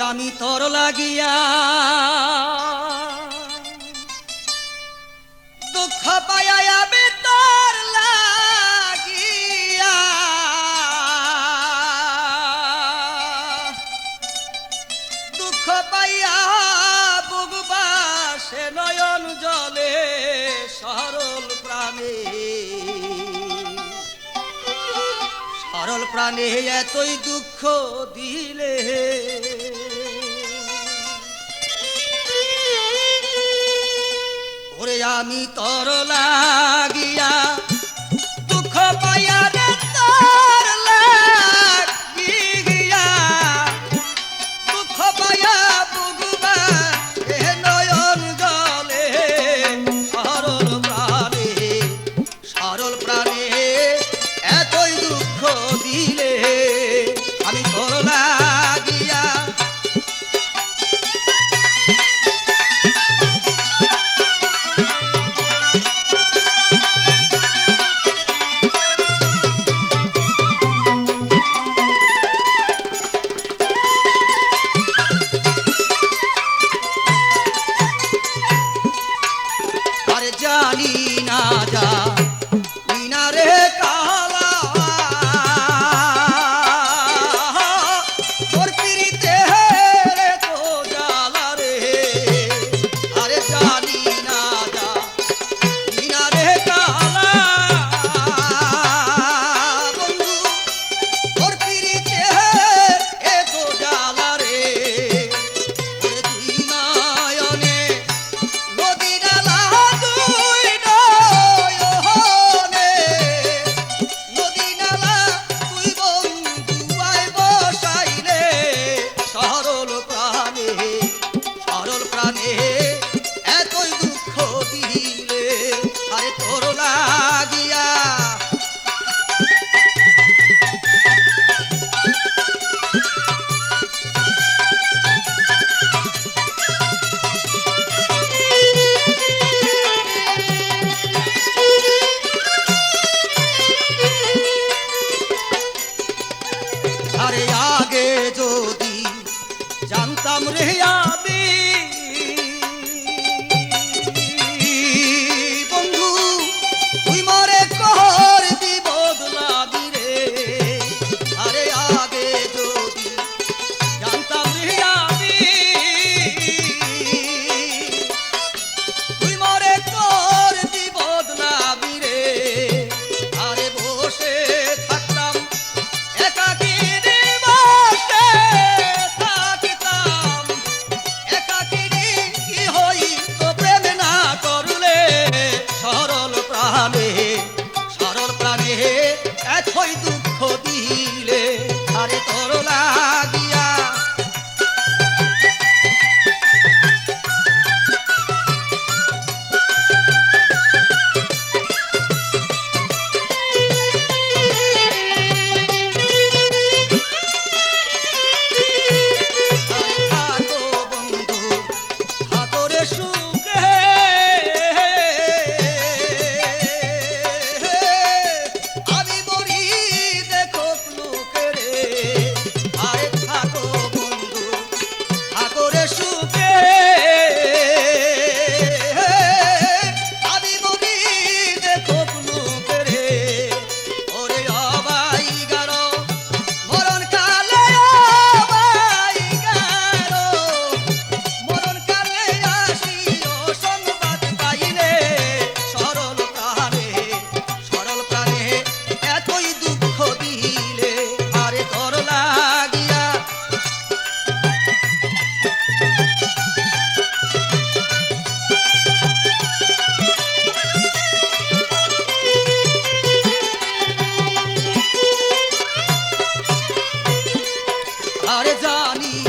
আমি তোর লাগিয়া প্রাণে এতই দুঃখ দিলে। ওরে আমি তর লাগি ali রাম রে আর জানি